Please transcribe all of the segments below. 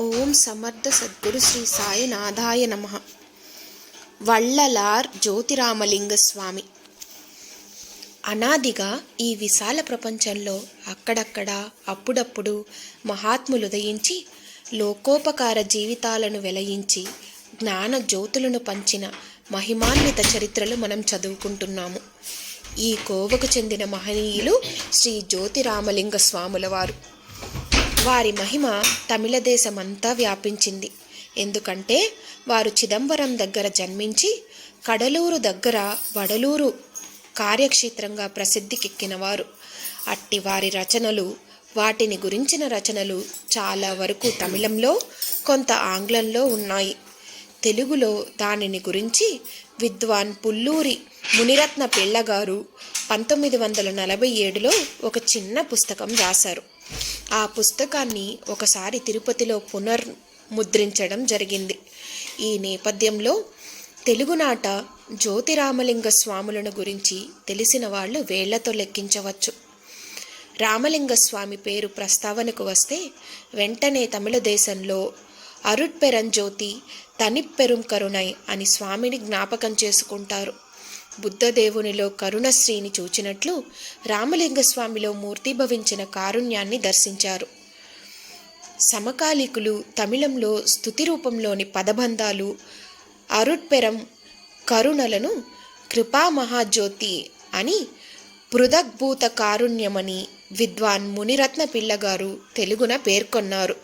ఓం సమర్థ సద్గురు శ్రీ సాయినాథాయ నమ. వళ్ళలార్ జ్యోతిరామలింగ స్వామి అనాదిగా ఈ విశాల ప్రపంచంలో అక్కడక్కడ అప్పుడప్పుడు మహాత్ములు ఉదయించి లోకోపకార జీవితాలను వెలయించి జ్ఞాన జ్యోతులను పంచిన మహిమాన్విత చరిత్రలు మనం చదువుకుంటున్నాము. ఈ కోవకు చెందిన మహనీయులు శ్రీ జ్యోతిరామలింగ స్వాముల వారు వారి మహిమ తమిళ దేశమంతా వ్యాపించింది. ఎందుకంటే వారు చిదంబరం దగ్గర జన్మించి కడలూరు దగ్గర వడలూరు కార్యక్షేత్రంగా ప్రసిద్ధికెక్కినవారు. అట్టి వారి రచనలు వాటిని గురించిన రచనలు చాలా వరకు తమిళంలో కొంత ఆంగ్లంలో ఉన్నాయి. తెలుగులో దానిని గురించి విద్వాన్ పుల్లూరి మునిరత్న పిళ్ళగారు పంతొమ్మిది వందల నలభై ఏడులో ఒక చిన్న పుస్తకం రాశారు ఆ పుస్తకాన్ని ఒకసారి తిరుపతిలో పునర్ముద్రించడం జరిగింది. ఈ నేపథ్యంలో తెలుగునాట జ్యోతిరామలింగ స్వాములను గురించి తెలిసిన వాళ్ళు వేళ్ళతో లెక్కించవచ్చు. రామలింగ స్వామి పేరు ప్రస్తావనకు వస్తే వెంటనే తమిళ దేశంలో అరుట్పెరంజ్యోతి తనిప్పెరుం కరుణై అని స్వామిని జ్ఞాపకం చేసుకుంటారు. బుద్ధదేవునిలో కరుణశ్రీని చూచినట్లు రామలింగస్వామిలో మూర్తిభవించిన కారుణ్యాన్ని దర్శించారు. సమకాలీకులు తమిళంలో స్థుతి రూపంలోని పదబంధాలు అరుట్పెరం కరుణలను కృపామహాజ్యోతి అని పృథగ్భూత కారుణ్యమని విద్వాన్ మునిరత్న పిల్లగారు తెలుగున పేర్కొన్నారు.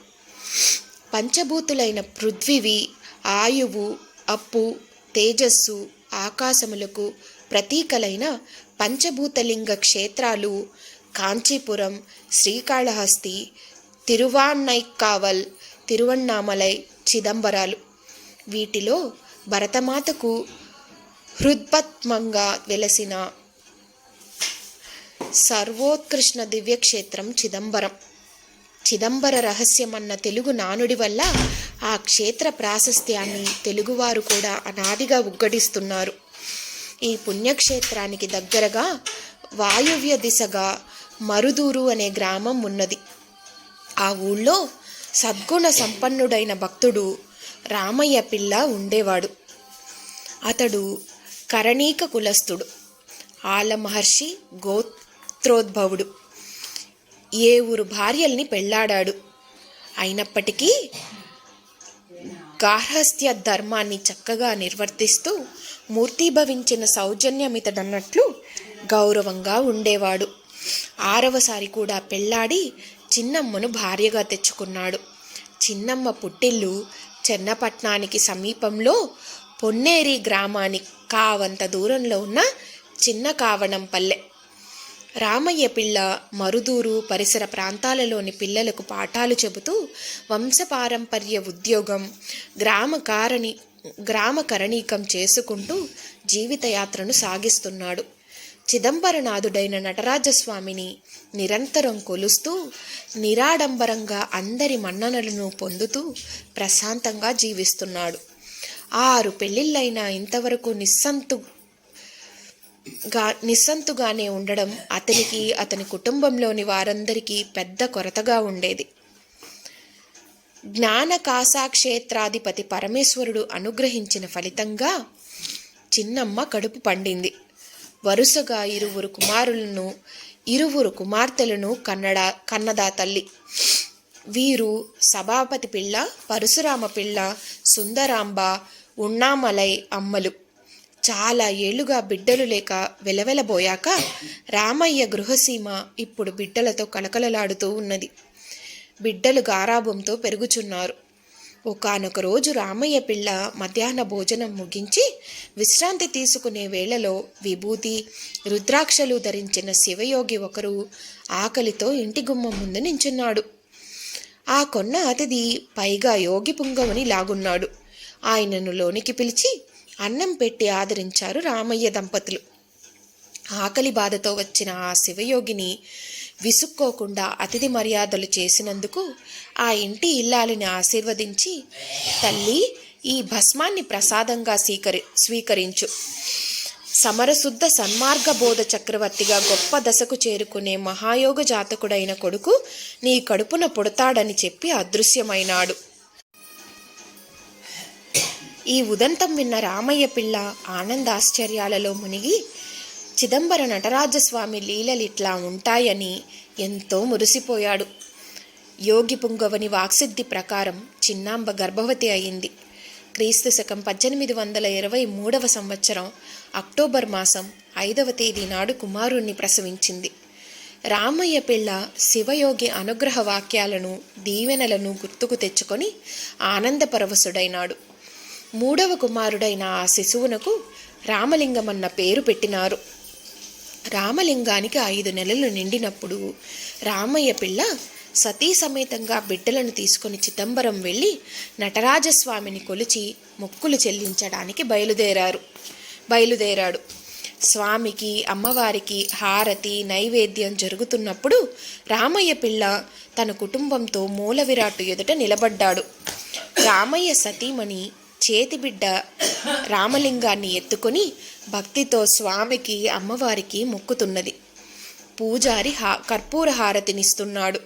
పంచభూతులైన పృథ్వీవి ఆయువు అప్పు తేజస్సు ఆకాశములకు ప్రతీకలైన పంచభూతలింగ క్షేత్రాలు కాంచీపురం శ్రీకాళహస్తి తిరువాన్నైక్కావల్ తిరువన్నామలై చిదంబరాలు. వీటిలో భరతమాతకు హృద్పత్మంగా వెలసిన సర్వోత్కృష్ణ దివ్యక్షేత్రం చిదంబరం. చిదంబర రహస్యమన్న తెలుగు నానుడి వల్ల ఆ క్షేత్ర ప్రాశస్త్యాన్ని తెలుగువారు కూడా అనాదిగా ఉగ్గడిస్తున్నారు. ఈ పుణ్యక్షేత్రానికి దగ్గరగా వాయువ్య దిశగా మరుదూరు అనే గ్రామం ఉన్నది. ఆ ఊళ్ళో సద్గుణ సంపన్నుడైన భక్తుడు రామయ్య పిల్ల ఉండేవాడు. అతడు కరణీక కులస్థుడు. ఆల మహర్షి గోత్రోద్భవుడు. ఏ ఊరు భార్యల్ని పెళ్ళాడాడు. అయినప్పటికీ గార్హస్థ్య ధర్మాన్ని చక్కగా నిర్వర్తిస్తూ మూర్తిభవించిన సౌజన్యమితడన్నట్లు గౌరవంగా ఉండేవాడు. ఆరవసారి కూడా పెళ్ళాడి చిన్నమ్మను భార్యగా తెచ్చుకున్నాడు. చిన్నమ్మ పుట్టిల్లు చెన్నపట్నానికి సమీపంలో పొన్నేరి గ్రామానికి కావంత దూరంలో ఉన్న చిన్న కావణంపల్లె. పల్లె రామయ్య పిల్ల మరుదూరు పరిసర ప్రాంతాలలోని పిల్లలకు పాఠాలు చెబుతూ వంశపారంపర్య ఉద్యోగం గ్రామ కారణి గ్రామ కరణీకం చేసుకుంటూ జీవితయాత్రను సాగిస్తున్నాడు. చిదంబరనాథుడైన నటరాజస్వామిని నిరంతరం కొలుస్తూ నిరాడంబరంగా అందరి మన్ననలను పొందుతూ ప్రశాంతంగా జీవిస్తున్నాడు. ఆరు పెళ్ళిళ్ళైనా ఇంతవరకు నిస్సంతు గా నిస్సంతుగానే ఉండడం అతనికి అతని కుటుంబంలోని వారందరికీ పెద్ద కొరతగా ఉండేది. జ్ఞాన కాసాక్షేత్రాధిపతి పరమేశ్వరుడు అనుగ్రహించిన ఫలితంగా చిన్నమ్మ కడుపు పండింది. వరుసగా ఇరువురు కుమారులను ఇరువురు కుమార్తెలను కన్నడ కన్నదా తల్లి. వీరు సభాపతి పిల్ల పరశురామ పిల్ల సుందరాంబ ఉన్నామలై అమ్మలు. చాలా ఏళ్ళుగా బిడ్డలు లేక వెలవెలబోయాక రామయ్య గృహసీమ ఇప్పుడు బిడ్డలతో కలకలలాడుతూ ఉన్నది. బిడ్డలు గారాభంతో పెరుగుచున్నారు. ఒకనొక రోజు రామయ్య పిల్ల మధ్యాహ్న భోజనం ముగించి విశ్రాంతి తీసుకునే వేళలో విభూతి రుద్రాక్షలు ధరించిన శివయోగి ఒకరు ఆకలితో ఇంటి గుమ్మం ముందు నించున్నాడు. ఆ కొన్న అతిథి పైగా యోగి పుంగవని లాగున్నాడు. ఆయనను లోనికి పిలిచి అన్నం పెట్టి ఆదరించారు రామయ్య దంపతులు. ఆకలి బాధతో వచ్చిన ఆ శివయోగిని విసుక్కోకుండా అతిథి మర్యాదలు చేసినందుకు ఆ ఇంటి ఇల్లాలిని ఆశీర్వదించి తల్లి ఈ భస్మాన్ని ప్రసాదంగా స్వీకరి స్వీకరించు. సమరశుద్ధ సన్మార్గ బోధ చక్రవర్తిగా గొప్ప దశకు చేరుకునే మహాయోగ జాతకుడైన కొడుకు నీ కడుపున పుడతాడని చెప్పి అదృశ్యమైనాడు. ఈ ఉదంతం విన్న రామయ్య పిల్ల ఆనందాశ్చర్యాలలో మునిగి చిదంబర నటరాజస్వామి లీలలిట్లా ఉంటాయని ఎంతో మురిసిపోయాడు. యోగి పుంగవని వాక్సిద్ధి ప్రకారం చిన్నాంబ గర్భవతి అయింది. క్రీస్తు శకం పద్దెనిమిది వందల ఇరవై మూడవ సంవత్సరం అక్టోబర్ మాసం ఐదవ తేదీ నాడు కుమారుణ్ణి ప్రసవించింది. రామయ్య పిల్ల శివయోగి అనుగ్రహ వాక్యాలను దీవెనలను గుర్తుకు తెచ్చుకొని ఆనందపరవశుడైనాడు. మూడవ కుమారుడైన ఆ శిశువునకు రామలింగమన్న పేరు పెట్టినారు. రామలింగానికి ఐదు నెలలు నిండినప్పుడు రామయ్య పిల్ల సతీ సమేతంగా బిడ్డలను తీసుకొని చిదంబరం వెళ్ళి నటరాజస్వామిని కొలిచి మొక్కులు చెల్లించడానికి బయలుదేరారు. బయలుదేరాడు. స్వామికి అమ్మవారికి హారతి నైవేద్యం జరుగుతున్నప్పుడు రామయ్య పిల్ల తన కుటుంబంతో మూల విరాటు ఎదుట నిలబడ్డాడు. రామయ్య సతీమణి చేతిబిడ్డ రామలింగాన్ని ఎత్తుకొని భక్తితో స్వామికి అమ్మవారికి మొక్కుతున్నది. పూజారి హా కర్పూర హారతినిస్తున్నాడు.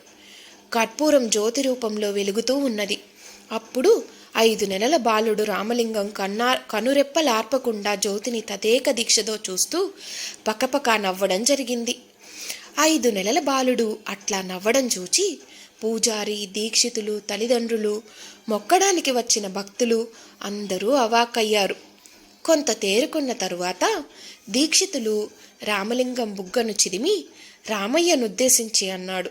కర్పూరం జ్యోతి రూపంలో వెలుగుతూ ఉన్నది. అప్పుడు ఐదు నెలల బాలుడు రామలింగం కన్నా కనురెప్పలార్పకుండా జ్యోతిని తదేక దీక్షతో చూస్తూ పకపక నవ్వడం జరిగింది. ఐదు నెలల బాలుడు అట్లా నవ్వడం చూచి పూజారి దీక్షితులు తల్లిదండ్రులు మొక్కడానికి వచ్చిన భక్తులు అందరూ అవాక్కయ్యారు. కొంత తేరుకున్న తరువాత దీక్షితులు రామలింగం బుగ్గను చిదిమి రామయ్యనుద్దేశించి అన్నాడు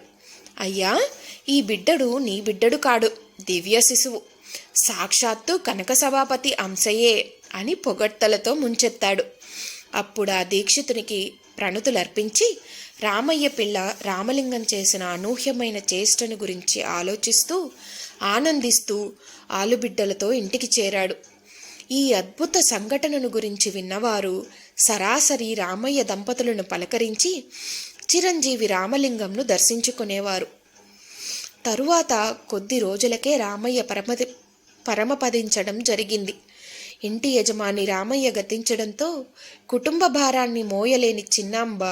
అయ్యా ఈ బిడ్డడు నీ బిడ్డడు కాడు దివ్య శిశువు. సాక్షాత్తు కనక సభాపతి అంశయే అని పొగడ్తలతో ముంచెత్తాడు. అప్పుడు ఆ దీక్షితునికి ప్రణతులర్పించి రామయ్య పిల్ల రామలింగం చేసిన అనూహ్యమైన చేష్టను గురించి ఆలోచిస్తూ ఆనందిస్తూ ఆలుబిడ్డలతో ఇంటికి చేరాడు. ఈ అద్భుత సంఘటనను గురించి విన్నవారు సరాసరి రామయ్య దంపతులను పలకరించి చిరంజీవి రామలింగంను దర్శించుకునేవారు. తరువాత కొద్ది రోజులకే రామయ్య పరమది పరమపదించడం జరిగింది. ఇంటి యజమాని రామయ్య గతించడంతో కుటుంబ భారాన్ని మోయలేని చిన్నాంబ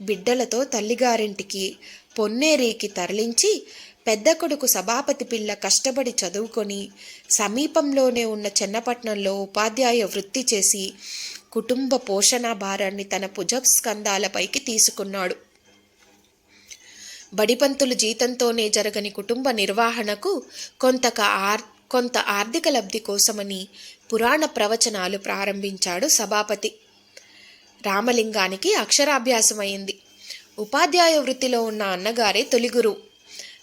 బిడ్డలతో తల్లిగారింటికి పొన్నేరికి తరలించి పెద్ద కొడుకు సభాపతి పిల్ల కష్టపడి చదువుకొని సమీపంలోనే ఉన్న చెన్నపట్నంలో ఉపాధ్యాయ వృత్తి చేసి కుటుంబ పోషణ భారాన్ని తన భుజస్కంధాలపైకి తీసుకున్నాడు. బడిపంతులు జీతంతోనే జరగని కుటుంబ నిర్వహణకు కొంత ఆర్ కొంత ఆర్థిక లబ్ధి కోసమని పురాణ ప్రవచనాలు ప్రారంభించాడు సభాపతి. రామలింగానికి అక్షరాభ్యాసమైంది. ఉపాధ్యాయ వృత్తిలో ఉన్న అన్నగారే తొలి గురువు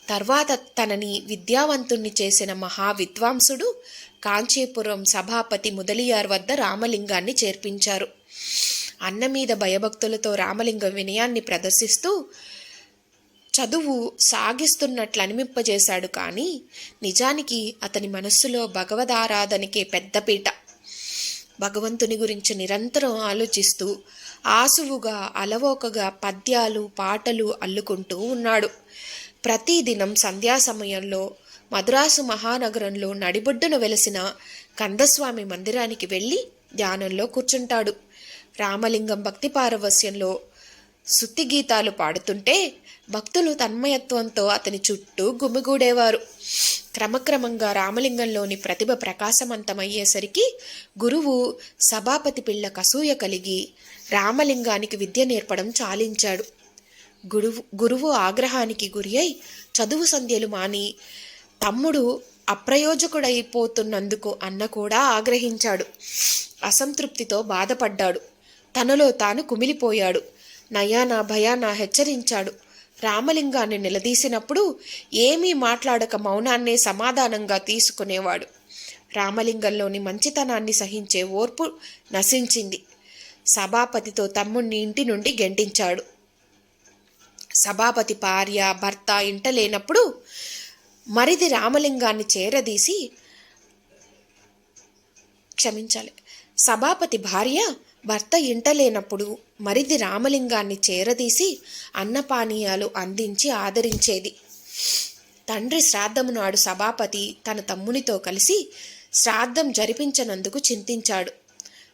తర్వాత తనని విద్యావంతుణ్ణి చేసిన మహా విద్వాంసుడు కాంచీపురం సభాపతి ముదలియార్ వద్ద రామలింగాన్ని చేర్పించారు. అన్న మీద భయభక్తులతో రామలింగం వినయాన్ని ప్రదర్శిస్తూ చదువు సాగిస్తున్నట్లు అనిమింపజేశాడు కానీ నిజానికి అతని మనస్సులో భగవదారాధనకే పెద్దపీట భగవంతుని గురించి నిరంతరం ఆలోచిస్తూ ఆసువుగా అలవోకగా పద్యాలు పాటలు అల్లుకుంటూ ఉన్నాడు. ప్రతిదినం సంధ్యా సమయంలో మద్రాసు మహానగరంలో నడిబొడ్డున వెలసిన కందస్వామి మందిరానికి వెళ్ళి ధ్యానంలో కూర్చుంటాడు. రామలింగం భక్తి పారవస్యంలో సుత్తి గీతాలు పాడుతుంటే భక్తులు తన్మయత్వంతో అతని చుట్టూ గుమిగూడేవారు. క్రమక్రమంగా రామలింగంలోని ప్రతిభ ప్రకాశవంతమయ్యేసరికి గురువు సభాపతి పిల్ల కసూయ కలిగి రామలింగానికి విద్య నేర్పడం చాలించాడు. గురువు గురువు ఆగ్రహానికి గురి అయి చదువు సంధ్యలు మాని తమ్ముడు అప్రయోజకుడైపోతున్నందుకు అన్న కూడా ఆగ్రహించాడు. అసంతృప్తితో బాధపడ్డాడు. తనలో తాను కుమిలిపోయాడు. నయానా భయానా హెచ్చరించాడు. రామలింగాన్ని నిలదీసినప్పుడు ఏమీ మాట్లాడక మౌనాన్నే సమాధానంగా తీసుకునేవాడు. రామలింగంలోని మంచితనాన్ని సహించే ఓర్పు నశించింది. సభాపతితో తమ్ముణ్ణి ఇంటి నుండి గెంటించాడు. సభాపతి భార్య భర్త ఇంట లేనప్పుడు మరిది రామలింగాన్ని చేరదీసి క్షమించాలి. సభాపతి భార్య భర్త ఇంటలేనప్పుడు మరిది రామలింగాన్ని చేరదీసి అన్నపానీయాలు అందించి ఆదరించేది. తండ్రి శ్రాద్ధము నాడు సభాపతి తన తమ్మునితో కలిసి శ్రాద్ధం జరిపించనందుకు చింతించాడు.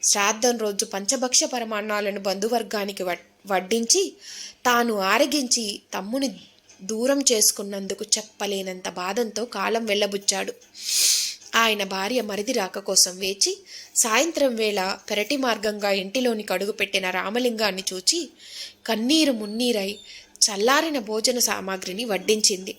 శ్రాద్ధం రోజు పంచభక్ష పరమాన్నాలను బంధువర్గానికి వడ్- వడ్డించి తాను ఆరగించి తమ్ముని దూరం చేసుకున్నందుకు చెప్పలేనంత బాధంతో కాలం వెళ్ళబుచ్చాడు. ఆయన భార్య మరిది రాక కోసం వేచి సాయంత్రం వేళ పెరటి మార్గంగా ఇంటిలోనికి అడుగుపెట్టిన రామలింగాన్ని చూచి కన్నీరు మున్నీరై చల్లారిన భోజన సామాగ్రిని వడ్డించింది.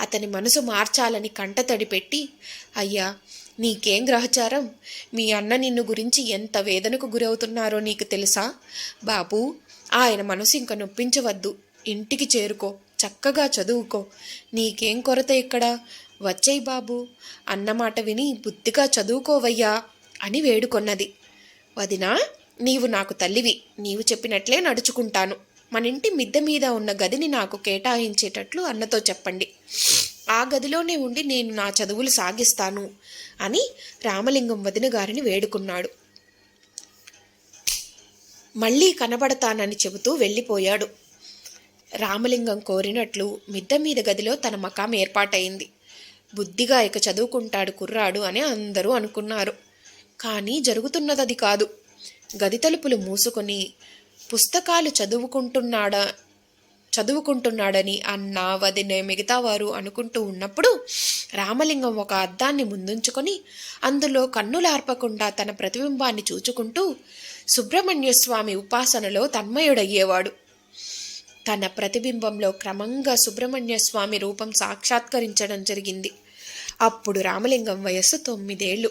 అతని మనసు మార్చాలని కంటతడి పెట్టి అయ్యా నీకేం గ్రహచారం? మీ అన్న నిన్ను గురించి ఎంత వేదనకు గురవుతున్నారో నీకు తెలుసా? బాబూ ఆయన మనసు ఇంక నొప్పించవద్దు. ఇంటికి చేరుకో. చక్కగా చదువుకో. నీకేం కొరత ఇక్కడ? వచ్చేయ్ బాబు అన్నమాట విని బుద్ధిగా చదువుకోవయ్యా అని వేడుకొన్నది. వదినా నీవు నాకు తల్లివి. నీవు చెప్పినట్లే నడుచుకుంటాను. మన ఇంటి మిద్దె మీద ఉన్న గదిని నాకు కేటాయించేటట్లు అన్నతో చెప్పండి. ఆ గదిలోనే ఉండి నేను నా చదువులు సాగిస్తాను అని రామలింగం వదిన గారిని వేడుకున్నాడు. మళ్ళీ కనబడతానని చెబుతూ వెళ్ళిపోయాడు. రామలింగం కోరినట్లు మిద్దె మీద గదిలో తన మకాం ఏర్పాటైంది బుద్ధిగా ఇక చదువుకుంటాడు కుర్రాడు అని అందరూ అనుకున్నారు. కానీ జరుగుతున్నదది కాదు. గది తలుపులు మూసుకొని పుస్తకాలు చదువుకుంటున్నాడా చదువుకుంటున్నాడని అన్న వదిన మిగతా వారు అనుకుంటూ ఉన్నప్పుడు రామలింగం ఒక అద్దాన్ని ముందుంచుకొని అందులో కన్నులార్పకుండా తన ప్రతిబింబాన్ని చూచుకుంటూ సుబ్రహ్మణ్య స్వామి ఉపాసనలో తన్మయుడయ్యేవాడు. తన ప్రతిబింబంలో క్రమంగా సుబ్రహ్మణ్య స్వామి రూపం సాక్షాత్కరించడం జరిగింది. అప్పుడు రామలింగం వయస్సు తొమ్మిదేళ్ళు.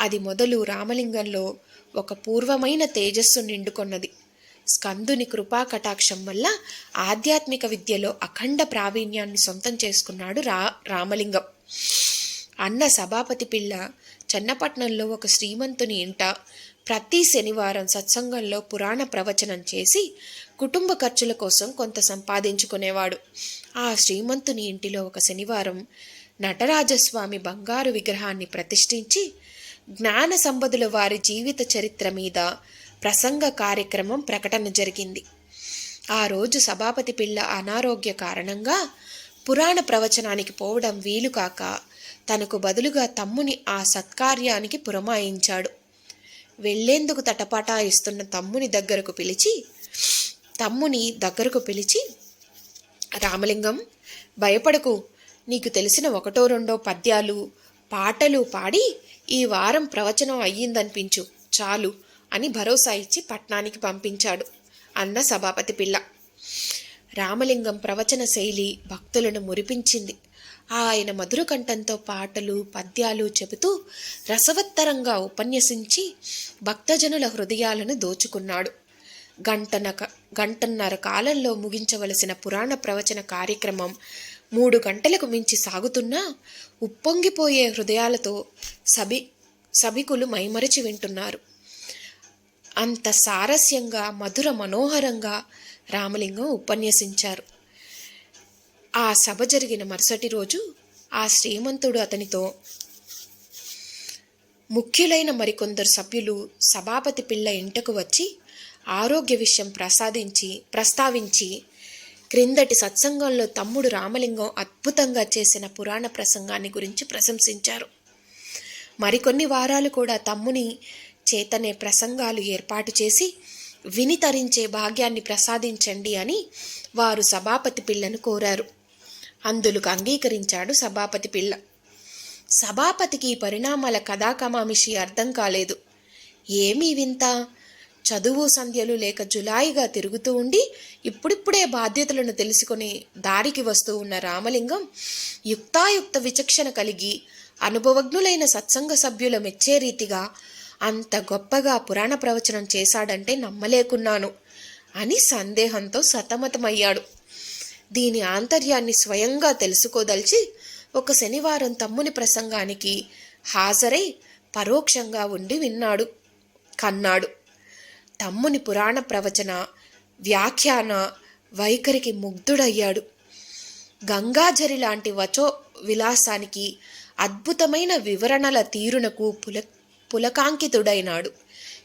అది మొదలు రామలింగంలో ఒక పూర్వమైన తేజస్సు నిండుకొన్నది. స్కందుని కృపా కటాక్షం వల్ల ఆధ్యాత్మిక విద్యలో అఖండ ప్రావీణ్యాన్ని సొంతం చేసుకున్నాడు రా రామలింగం. అన్న సభాపతి పిల్ల చెన్నపట్నంలో ఒక శ్రీమంతుని ఇంట ప్రతి శనివారం సత్సంగంలో పురాణ ప్రవచనం చేసి కుటుంబ ఖర్చుల కోసం కొంత సంపాదించుకునేవాడు. ఆ శ్రీమంతుని ఇంటిలో ఒక శనివారం నటరాజస్వామి బంగారు విగ్రహాన్ని ప్రతిష్ఠించి జ్ఞాన సంపదుల వారి జీవిత చరిత్ర మీద ప్రసంగ కార్యక్రమం ప్రకటన జరిగింది. ఆ రోజు సభాపతి పిల్ల అనారోగ్య కారణంగా పురాణ ప్రవచనానికి పోవడం వీలు కాక తనకు బదులుగా తమ్ముని ఆ సత్కార్యానికి పురమాయించాడు. వెళ్ళేందుకు తటపాటాయిస్తున్న తమ్ముని దగ్గరకు పిలిచి తమ్ముని దగ్గరకు పిలిచి రామలింగం భయపడకు. నీకు తెలిసిన ఒకటో రెండో పద్యాలు పాటలు పాడి ఈ వారం ప్రవచనం అయ్యిందనిపించు. చాలు అని భరోసా ఇచ్చి పట్నానికి పంపించాడు అన్న సభాపతి పిల్ల. రామలింగం ప్రవచన శైలి భక్తులను మురిపించింది. ఆయన మధుర కంఠంతో పాటలు పద్యాలు చెబుతూ రసవత్తరంగా ఉపన్యసించి భక్తజనుల హృదయాలను దోచుకున్నాడు. గంటనక గంటన్నర కాలంలో ముగించవలసిన పురాణ ప్రవచన కార్యక్రమం మూడు గంటలకు మించి సాగుతున్నా ఉప్పొంగిపోయే హృదయాలతో సభి సభికులు మైమరచి వింటున్నారు. అంత సారస్యంగా మధుర మనోహరంగా రామలింగం ఉపన్యసించారు. ఆ సభ జరిగిన మరుసటి రోజు ఆ శ్రీమంతుడు అతనితో ముఖ్యులైన మరికొందరు సభ్యులు సభాపతి పిల్ల ఇంటకు వచ్చి ఆరోగ్య విషయం ప్రసాదించి ప్రస్తావించి క్రిందటి సత్సంగంలో తమ్ముడు రామలింగం అద్భుతంగా చేసిన పురాణ ప్రసంగాన్ని గురించి ప్రశంసించారు. మరికొన్ని వారాలు కూడా తమ్ముని చేతనే ప్రసంగాలు ఏర్పాటు చేసి విని తరించే భాగ్యాన్ని ప్రసాదించండి అని వారు సభాపతి పిల్లను కోరారు. అందులకు అంగీకరించాడు సభాపతి పిల్ల. సభాపతికి ఈ పరిణామాల కథాకమామిషి అర్థం కాలేదు. ఏమీ వింత? చదువు సంధ్యలు లేక జులాయిగా తిరుగుతూ ఉండి ఇప్పుడిప్పుడే బాధ్యతలను తెలుసుకొని దారికి వస్తూ ఉన్న రామలింగం యుక్తాయుక్త విచక్షణ కలిగి అనుభవజ్ఞులైన సత్సంగ సభ్యుల మెచ్చే రీతిగా అంత గొప్పగా పురాణ ప్రవచనం చేశాడంటే నమ్మలేకున్నాను అని సందేహంతో సతమతమయ్యాడు. దీని ఆంతర్యాన్ని స్వయంగా తెలుసుకోదలిచి ఒక శనివారం తమ్ముని ప్రసంగానికి హాజరై పరోక్షంగా ఉండి విన్నాడు కన్నాడు. తమ్ముని పురాణ ప్రవచన వ్యాఖ్యాన వైఖరికి ముగ్ధుడయ్యాడు. గంగాజరి లాంటి వచో విలాసానికి అద్భుతమైన వివరణల తీరునకు పుల పులకాంకితుడైనాడు.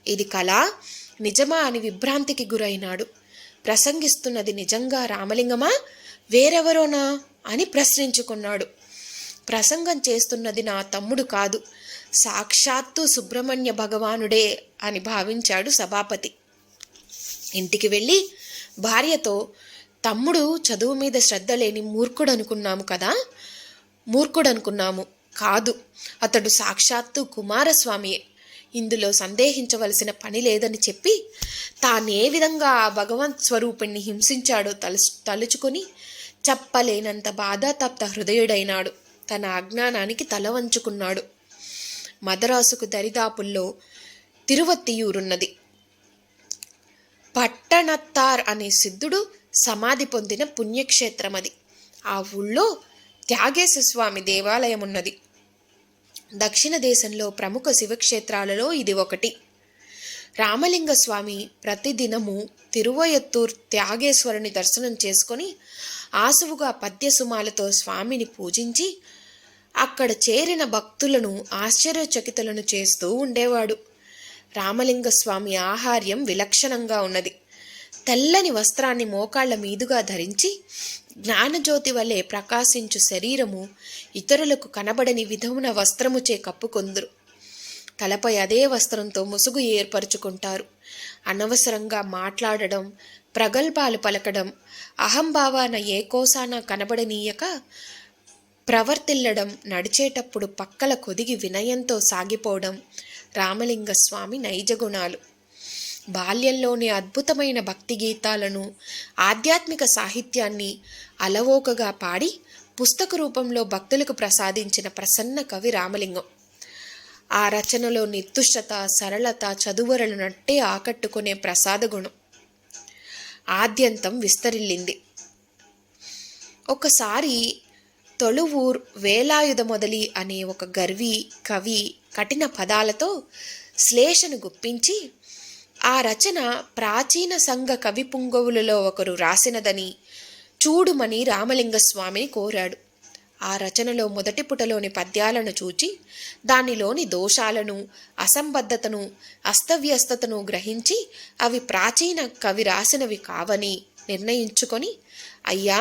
ఇది కళ నిజమా అని విభ్రాంతికి గురైనాడు. ప్రసంగిస్తున్నది నిజంగా రామలింగమా? వేరెవరోనా? అని ప్రశ్నించుకున్నాడు. ప్రసంగం చేస్తున్నది నా తమ్ముడు కాదు. సాక్షాత్తు సుబ్రహ్మణ్య భగవానుడే అని భావించాడు సభాపతి. ఇంటికి వెళ్ళి భార్యతో తమ్ముడు చదువు మీద శ్రద్ధ లేని మూర్ఖుడు అనుకున్నాము కదా? మూర్ఖుడు అనుకున్నాము కాదు. అతడు సాక్షాత్తు కుమారస్వామియే. ఇందులో సందేహించవలసిన పని లేదని చెప్పి తానే విధంగా ఆ భగవంత్ స్వరూపిణ్ణి హింసించాడో తలుచు తలుచుకొని చెప్పలేనంత బాధాతప్త హృదయుడైనాడు. తన అజ్ఞానానికి తల వంచుకున్నాడు. మదరాసుకు దరిదాపుల్లో తిరువత్తియూరున్నది పట్టణత్తార్ అనే సిద్ధుడు సమాధి పొందిన పుణ్యక్షేత్రం అది ఆ ఊళ్ళో త్యాగేశ స్వామి దేవాలయం ఉన్నది దక్షిణ దేశంలో ప్రముఖ శివక్షేత్రాలలో ఇది ఒకటి. రామలింగ స్వామి ప్రతిదినము తిరువయత్తూర్ త్యాగేశ్వరుని దర్శనం చేసుకొని ఆసువుగా పద్యసుమాలతో స్వామిని పూజించి అక్కడ చేరిన భక్తులను ఆశ్చర్యచకితులను చేస్తూ ఉండేవాడు. రామలింగస్వామి ఆహార్యం విలక్షణంగా ఉన్నది. తెల్లని వస్త్రాన్ని మోకాళ్ళ మీదుగా ధరించి జ్ఞానజ్యోతి వలె ప్రకాశించు శరీరము ఇతరులకు కనబడని విధమున వస్త్రముచే కప్పుకొందురు. తలపై అదే వస్త్రంతో ముసుగు ఏర్పరచుకుంటారు. అనవసరంగా మాట్లాడడం ప్రగల్భాలు పలకడం అహంభావాన ఏ కోసాన కనబడనీయక ప్రవర్తిల్లడం నడిచేటప్పుడు పక్కల కొదిగి వినయంతో సాగిపోవడం రామలింగ స్వామి నైజ గుణాలు. బాల్యంలోని అద్భుతమైన భక్తి గీతాలను ఆధ్యాత్మిక సాహిత్యాన్ని అలవోకగా పాడి పుస్తక రూపంలో భక్తులకు ప్రసాదించిన ప్రసన్న కవి రామలింగం. ఆ రచనలో నిర్దుష్టత సరళత చదువరలు నట్టే ఆకట్టుకునే ప్రసాద గుణం. ఆద్యంతం విస్తరిల్లింది. ఒకసారి తొలువూర్ వేలాయుధ మొదలి అనే ఒక గర్వి కవి కఠిన పదాలతో శ్లేషను గుప్పించి ఆ రచన ప్రాచీన సంఘ కవి పుంగవులలో ఒకరు రాసినదని చూడుమని రామలింగస్వామిని కోరాడు. ఆ రచనలో మొదటి పుటలోని పద్యాలను చూచి దానిలోని దోషాలను అసంబద్ధతను అస్తవ్యస్తతను గ్రహించి అవి ప్రాచీన కవి రాసినవి కావని నిర్ణయించుకొని అయ్యా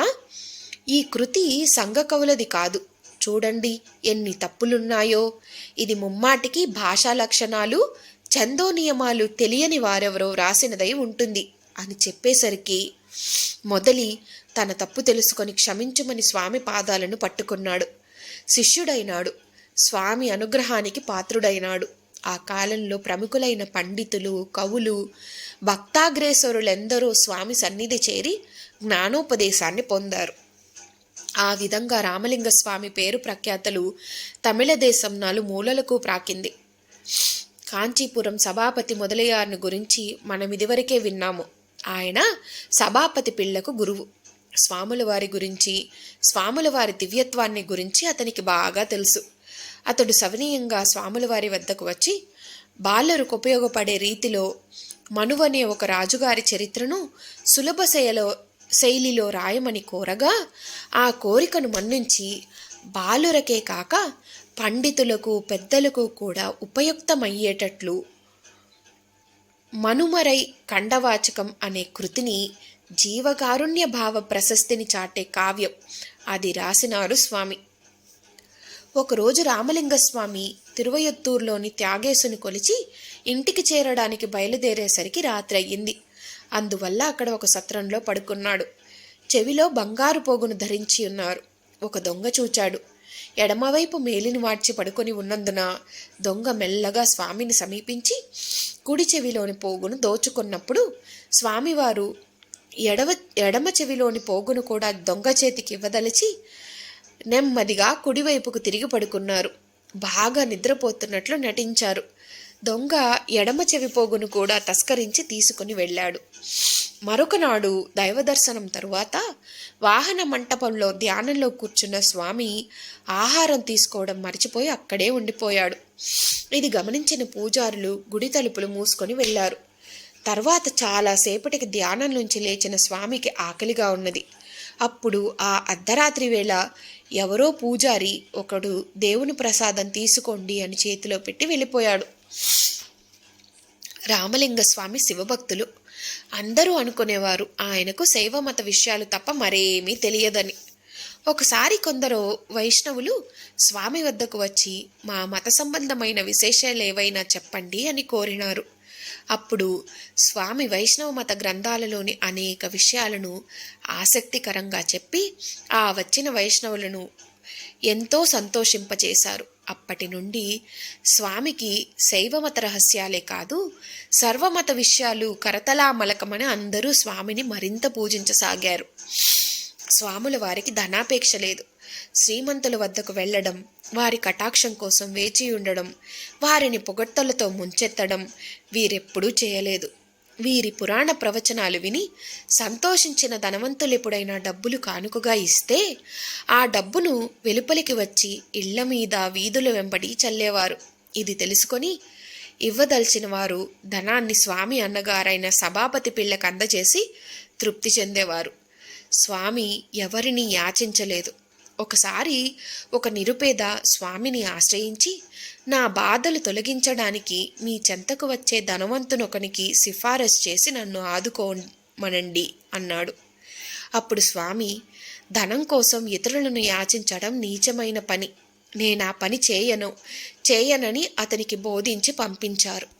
ఈ కృతి సంఘ కవులది కాదు. చూడండి ఎన్ని తప్పులున్నాయో. ఇది ముమ్మాటికి భాషా లక్షణాలు చందో నియమాలు తెలియని వారెవరో రాసినదై ఉంటుంది అని చెప్పేసరికి మొదలి తన తప్పు తెలుసుకొని క్షమించమని స్వామి పాదాలను పట్టుకున్నాడు. శిష్యుడైనాడు. స్వామి అనుగ్రహానికి పాత్రుడైనాడు. ఆ కాలంలో ప్రముఖులైన పండితులు కవులు భక్తాగ్రేసరులెందరో స్వామి సన్నిధి చేరి జ్ఞానోపదేశాన్ని పొందారు. ఆ విధంగా రామలింగ స్వామి పేరు ప్రఖ్యాతలు తమిళ దేశం నలుమూలలకు ప్రాకింది. కాంచీపురం సభాపతి మొదలయ్యారిని గురించి మనం ఇదివరకే విన్నాము. ఆయన సభాపతి పిల్లకు గురువు. స్వాముల వారి గురించి స్వాముల వారి దివ్యత్వాన్ని గురించి అతనికి బాగా తెలుసు. అతడు సవనీయంగా స్వాముల వారి వద్దకు వచ్చి బాలరుకు ఉపయోగపడే రీతిలో మనువనే ఒక రాజుగారి చరిత్రను సులభశయలో శైలిలో రాయమని కోరగా ఆ కోరికను మన్నించి బాలురకే కాక పండితులకు పెద్దలకు కూడా ఉపయుక్తమయ్యేటట్లు మనుమరై కండవాచకం అనే కృతిని జీవకారుణ్య భావ ప్రశస్తిని చాటే కావ్యం. అది రాసినారు స్వామి. ఒకరోజు రామలింగస్వామి తిరువయత్తూరులోని త్యాగేశుని కొలిచి ఇంటికి చేరడానికి బయలుదేరేసరికి రాత్రి అయ్యింది అందువల్ల అక్కడ ఒక సత్రంలో పడుకున్నాడు. చెవిలో బంగారు పోగును ధరించి ఉన్నారు. ఒక దొంగ చూచాడు. ఎడమవైపు మేలిని వాడ్చి పడుకొని ఉన్నందున దొంగ మెల్లగా స్వామిని సమీపించి కుడి చెవిలోని పోగును దోచుకున్నప్పుడు స్వామివారు ఎడవ ఎడమ చెవిలోని పోగును కూడా దొంగ చేతికి ఇవ్వదలిచి నెమ్మదిగా కుడివైపుకు తిరిగి పడుకున్నారు. బాగా నిద్రపోతున్నట్లు నటించారు. దొంగ ఎడమ చెవిపోగును కూడా తస్కరించి తీసుకుని వెళ్ళాడు. మరొకనాడు దైవదర్శనం తరువాత వాహన మంటపంలో ధ్యానంలో కూర్చున్న స్వామి ఆహారం తీసుకోవడం మర్చిపోయి అక్కడే ఉండిపోయాడు. ఇది గమనించిన పూజారులు గుడి తలుపులు మూసుకొని వెళ్ళారు. తర్వాత చాలాసేపటికి ధ్యానం నుంచి లేచిన స్వామికి ఆకలిగా ఉన్నది. అప్పుడు ఆ అర్ధరాత్రి వేళ ఎవరో పూజారి ఒకడు దేవుని ప్రసాదం తీసుకోండి అని చేతిలో పెట్టి వెళ్ళిపోయాడు. రామలింగస్వామి శివభక్తులు. అందరూ అనుకునేవారు ఆయనకు శైవ మత విషయాలు తప్ప మరేమీ తెలియదని. ఒకసారి కొందరు వైష్ణవులు స్వామి వద్దకు వచ్చి మా మత సంబంధమైన విశేషాలు ఏవైనా చెప్పండి అని కోరినారు. అప్పుడు స్వామి వైష్ణవ మత గ్రంథాలలోని అనేక విషయాలను ఆసక్తికరంగా చెప్పి ఆ వచ్చిన వైష్ణవులను ఎంతో సంతోషింపచేశారు. అప్పటి నుండి స్వామికి శైవమత రహస్యాలే కాదు సర్వమత విషయాలు కరతలా మలకమని అందరూ స్వామిని మరింత పూజించసాగారు. స్వాముల వారికి ధనాపేక్ష లేదు. శ్రీమంతుల వద్దకు వెళ్ళడం వారి కటాక్షం కోసం వేచి ఉండడం వారిని పొగడ్తలతో ముంచెత్తడం వీరెప్పుడూ చేయలేదు. వీరి పురాణ ప్రవచనాలు విని సంతోషించిన ధనవంతులు ఎప్పుడైనా డబ్బులు కానుకగా ఇస్తే ఆ డబ్బును వెలుపలికి వచ్చి ఇళ్ళ మీద వీధుల వెంబడి చల్లేవారు. ఇది తెలుసుకొని ఇవ్వదలిచిన వారు ధనాన్ని స్వామి అన్నగారైన సభాపతి పిల్లకు అందజేసి తృప్తి చెందేవారు. స్వామి ఎవరిని యాచించలేదు. ఒకసారి ఒక నిరుపేద స్వామిని ఆశ్రయించి నా బాధలు తొలగించడానికి మీ చెంతకు వచ్చే ధనవంతునొకనికి సిఫారసు చేసి నన్ను ఆదుకోమనండి అన్నాడు. అప్పుడు స్వామి ధనం కోసం ఇతరులను యాచించడం నీచమైన పని. నేను పని చేయను. చేయనని అతనికి బోధించి పంపించారు.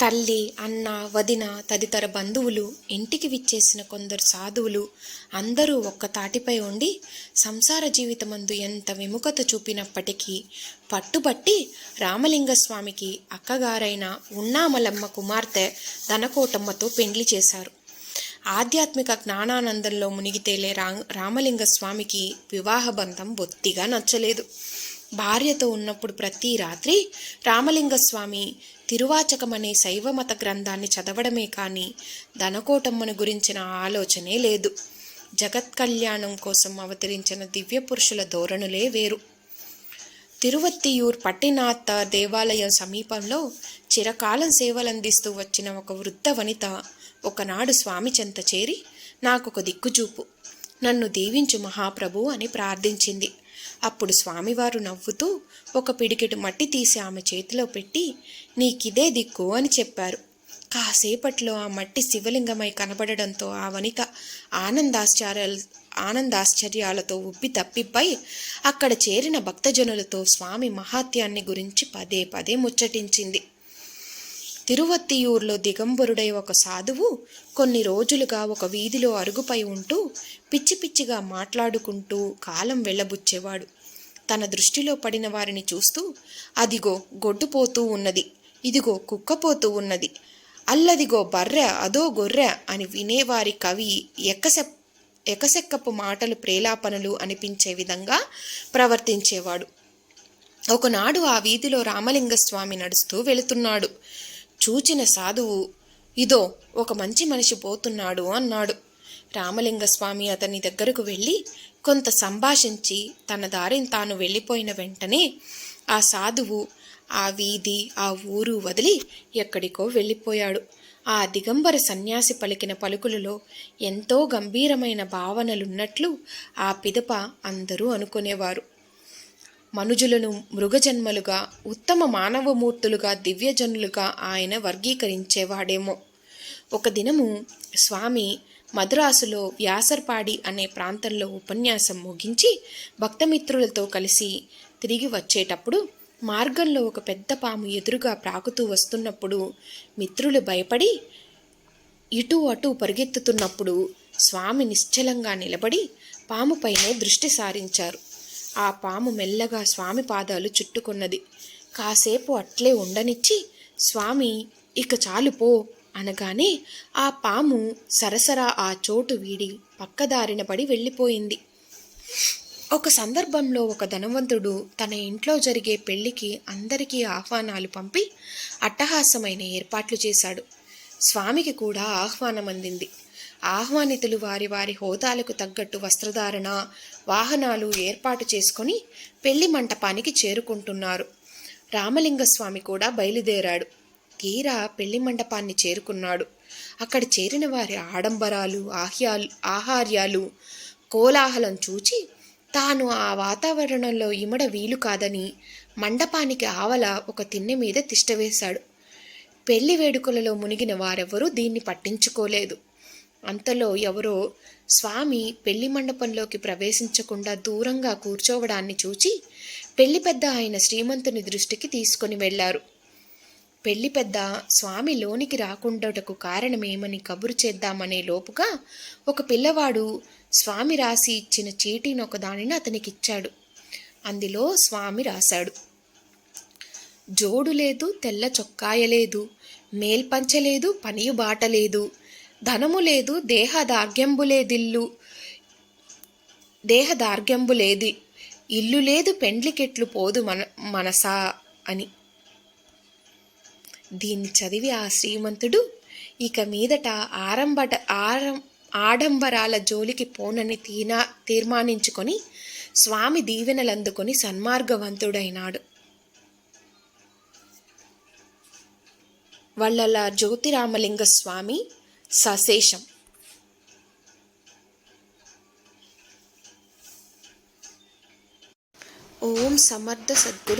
తల్లి అన్న వదిన తదితర బంధువులు ఇంటికి విచ్చేసిన కొందరు సాధువులు అందరూ ఒక్క తాటిపై ఉండి సంసార జీవితమందు ఎంత విముఖత చూపినప్పటికీ పట్టుబట్టి రామలింగస్వామికి అక్కగారైన ఉన్నామలమ్మ కుమార్తె ధనకోటమ్మతో పెండ్లి చేశారు. ఆధ్యాత్మిక జ్ఞానానందంలో మునిగితేలే రా రామలింగస్వామికి వివాహ బంధం బొత్తిగా నచ్చలేదు. భార్యతో ఉన్నప్పుడు ప్రతి రాత్రి రామలింగస్వామి తిరువాచకమనే తిరువాచకం అనే శైవమత గ్రంథాన్ని చదవడమే కానీ ధనకోటమ్మను గురించిన ఆలోచనే లేదు. జగత్ కళ్యాణం కోసం అవతరించిన దివ్య పురుషుల ధోరణులే వేరు. తిరువత్తియూర్ పట్టినాథ దేవాలయం సమీపంలో చిరకాలం సేవలందిస్తూ వచ్చిన ఒక వృద్ధ వనిత ఒకనాడు స్వామి చెంత చేరి నాకొక దిక్కుచూపు. నన్ను దీవించు మహాప్రభు అని ప్రార్థించింది. అప్పుడు స్వామివారు నవ్వుతూ ఒక పిడికెడు మట్టి తీసి ఆమె చేతిలో పెట్టి నీకిదే దిక్కు అని చెప్పారు. కాసేపట్లో ఆ మట్టి శివలింగమై కనబడడంతో ఆ వనిత ఆనందాశ్చర్యాల ఆనందాశ్చర్యాలతో ఉబ్బి తప్పిపై అక్కడ చేరిన భక్తజనులతో స్వామి మహాత్యాన్ని గురించి పదే పదే ముచ్చటించింది. తిరువత్తియూర్లో దిగంబరుడై ఒక సాధువు కొన్ని రోజులుగా ఒక వీధిలో అరుగుపై ఉంటూ పిచ్చి పిచ్చిగా మాట్లాడుకుంటూ కాలం వెళ్ళబుచ్చేవాడు. తన దృష్టిలో పడిన వారిని చూస్తూ అదిగో గొడ్డుపోతూ ఉన్నది ఇదిగో కుక్కపోతూ ఉన్నది అల్లదిగో బర్రె అదో గొర్రె అని వినేవారి కవి ఎక్కసె ఎకసెక్కపు మాటలు ప్రేలాపనలు అనిపించే విధంగా ప్రవర్తించేవాడు. ఒకనాడు ఆ వీధిలో రామలింగస్వామి నడుస్తూ వెళుతున్నాడు. చూచిన సాధువు ఇదో ఒక మంచి మనిషి పోతున్నాడు అన్నాడు. రామలింగస్వామి అతని దగ్గరకు వెళ్ళి కొంత సంభాషించి తన దారిని తాను వెళ్ళిపోయిన వెంటనే ఆ సాధువు ఆ వీధి ఆ ఊరు వదిలి ఎక్కడికో వెళ్ళిపోయాడు. ఆ దిగంబర సన్యాసి పలికిన పలుకులలో ఎంతో గంభీరమైన భావనలున్నట్లు ఆ పిదప అందరూ అనుకునేవారు. మనుజులను మృగజన్మలుగా ఉత్తమ మానవమూర్తులుగా దివ్యజనులుగా ఆయన వర్గీకరించేవాడేమో. ఒక దినము స్వామి మద్రాసులో వ్యాసర్పాడి అనే ప్రాంతంలో ఉపన్యాసం ముగించి భక్తమిత్రులతో కలిసి తిరిగి వచ్చేటప్పుడు మార్గంలో ఒక పెద్ద పాము ఎదురుగా ప్రాకుతూ వస్తున్నప్పుడు మిత్రులు భయపడి ఇటు అటు పరిగెత్తుతున్నప్పుడు స్వామి నిశ్చలంగా నిలబడి పాముపైనే దృష్టి సారించారు. ఆ పాము మెల్లగా స్వామి పాదాలు చుట్టుకున్నది. కాసేపు అట్లే ఉండనిచ్చి స్వామి ఇక చాలు పో అనగానే ఆ పాము సరసరా ఆ చోటు వీడి పక్కదారిన పడి వెళ్ళిపోయింది. ఒక సందర్భంలో ఒక ధనవంతుడు తన ఇంట్లో జరిగే పెళ్ళికి అందరికీ ఆహ్వానాలు పంపి అట్టహాసమైన ఏర్పాట్లు చేశాడు. స్వామికి కూడా ఆహ్వానం అందింది ఆహ్వానితులు వారి వారి హోదాలకు తగ్గట్టు వస్త్రధారణ వాహనాలు ఏర్పాటు చేసుకొని పెళ్ళి మంటపానికి చేరుకుంటున్నారు. రామలింగస్వామి కూడా బయలుదేరాడు. తీరా పెళ్ళి మండపాన్ని చేరుకున్నాడు. అక్కడ చేరిన వారి ఆడంబరాలు ఆహ్యాలు ఆహార్యాలు కోలాహలం చూచి తాను ఆ వాతావరణంలో ఇమడ వీలు కాదని మండపానికి ఆవల ఒక తిన్నె మీద తిష్టవేశాడు పెళ్ళి వేడుకలలో మునిగిన వారెవరూ దీన్ని పట్టించుకోలేదు. అంతలో ఎవరో స్వామి పెళ్ళి మండపంలోకి ప్రవేశించకుండా దూరంగా కూర్చోవడాన్ని చూచి పెళ్ళి పెద్ద ఆయన శ్రీమంతుని దృష్టికి తీసుకొని వెళ్ళారు పెళ్ళి పెద్ద స్వామి లోనికి రాకుండాటకు కారణమేమని కబురు చేద్దామనే లోపుగా ఒక పిల్లవాడు స్వామి రాసి ఇచ్చిన చీటీని ఒకదానిని అతనికిచ్చాడు. అందులో స్వామి రాశాడు. జోడు లేదు తెల్ల చొక్కాయ లేదు మేల్పంచ పనియు బాట లేదు ధనము లేదు దేహ లేదిల్లు దేహ లేదు ఇల్లు లేదు పెండ్లికెట్లు పోదు మన మనసా అని. దీన్ని చదివి ఆ శ్రీమంతుడు ఇక మీదట ఆరంభట ఆరం ఆడంబరాల జోలికి పోనని తీనా తీర్మానించుకొని స్వామి దీవెనలందుకొని సన్మార్గవంతుడైనాడు. వల్లల జ్యోతిరామలింగ స్వామి సశేషం ఓం సమర్థ సద్గురు